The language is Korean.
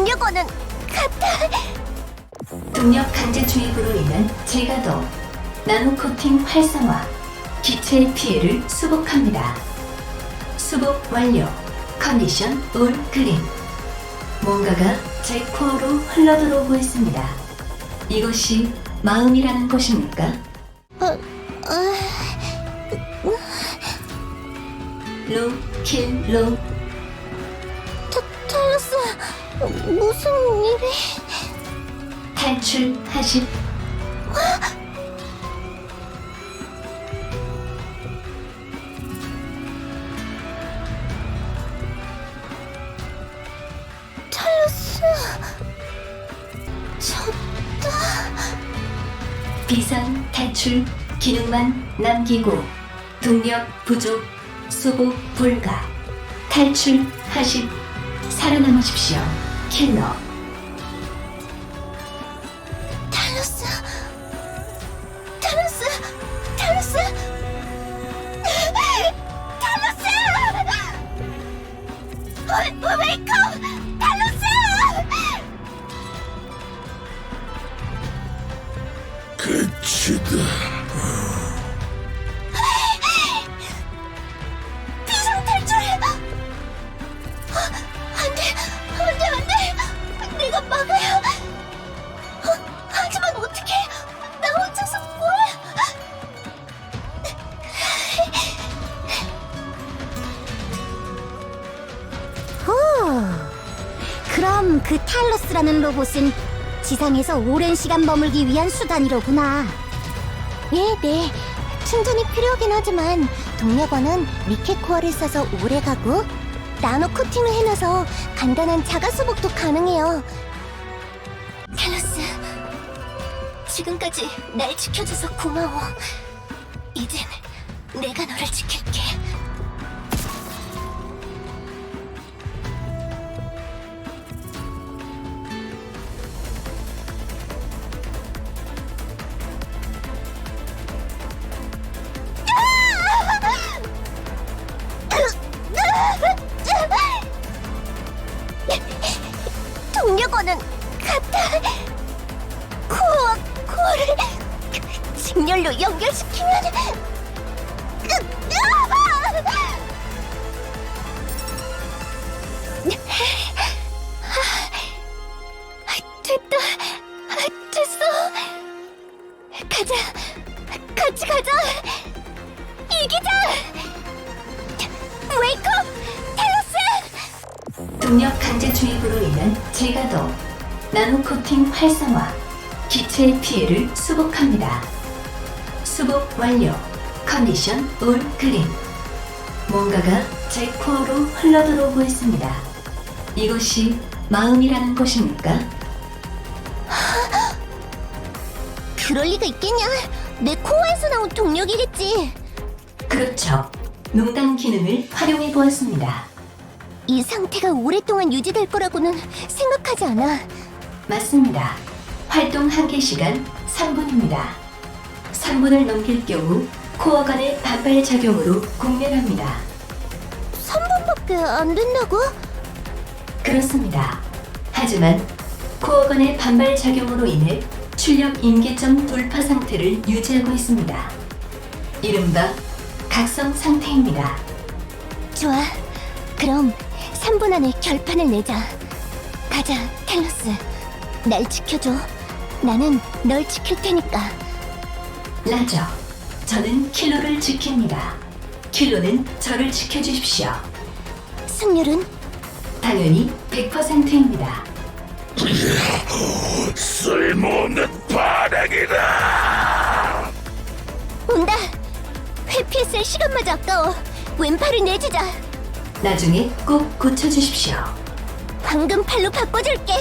동력원은 같아. 동력 강제 주입으로 인한 제가도 나노코팅 활성화 기체 피해를 수복합니다. 수복 완료 컨디션 올 그린 뭔가가 제 코어로 흘러들어오고 있습니다. 이것이 마음이라는 것입니까? 어, 어, 로, 킬, 무슨 일이? 탈출하십 탈러스. 저, 비상 탈출 기능만 남기고 동력 부족 수복 불가 탈출하십 살아남으십시오 킬러 탈러스. 탈러스. 탈러스. 탈러스! 웨- 웨이크업! 탈러스! 끝이다. 비 그럼 그 탈로스라는 로봇은 지상에서 오랜 시간 머물기 위한 수단이로구나. 네, 네. 충전이 필요하긴 하지만 동력원은 리켓 코어를 써서 오래 가고 나노 코팅을 해놔서 간단한 자가 수복도 가능해요. 탈로스, 지금까지 날 지켜줘서 고마워. 이젠 내가 너를 지킬게. 동력원은 같아. 코어와 코어를 직렬로 연결시키면 됐다. 됐어. 가자. 같이 가자. 이기자. 동력 강제 주입으로 인한 제가도 나노코팅 활성화 기체 피해를 수복합니다. 수복 완료 컨디션 올 그린 뭔가가 제 코어로 흘러들어오고 있습니다. 이것이 마음이라는 것입니까? 그럴 리가 있겠냐? 내 코어에서 나온 동력이겠지. 그렇죠. 농담 기능을 활용해 보았습니다. 이 상태가 오랫동안 유지될 거라고는 생각하지 않아. 맞습니다. 활동 한계 시간 3분입니다. 3분을 넘길 경우 코어 간의 반발 작용으로 공멸합니다. 3분밖에 안 된다고? 그렇습니다. 하지만 코어 간의 반발 작용으로 인해 출력 임계점 돌파 상태를 유지하고 있습니다. 이른바 각성 상태입니다. 좋아. 그럼 3분 안에 결판을 내자. 가자, 텔러스. 날 지켜줘. 나는 널 지킬 테니까. 라저, 저는 킬로를 지킵니다. 킬로는 저를 지켜주십시오. 승률은 당연히 100%입니다. 쓸모없는 바닥이다. 온다. 회피했을 시간마저 아까워. 왼팔을 내주자. 나중에 꼭 고쳐주십시오. 황금 팔로 바꿔줄게.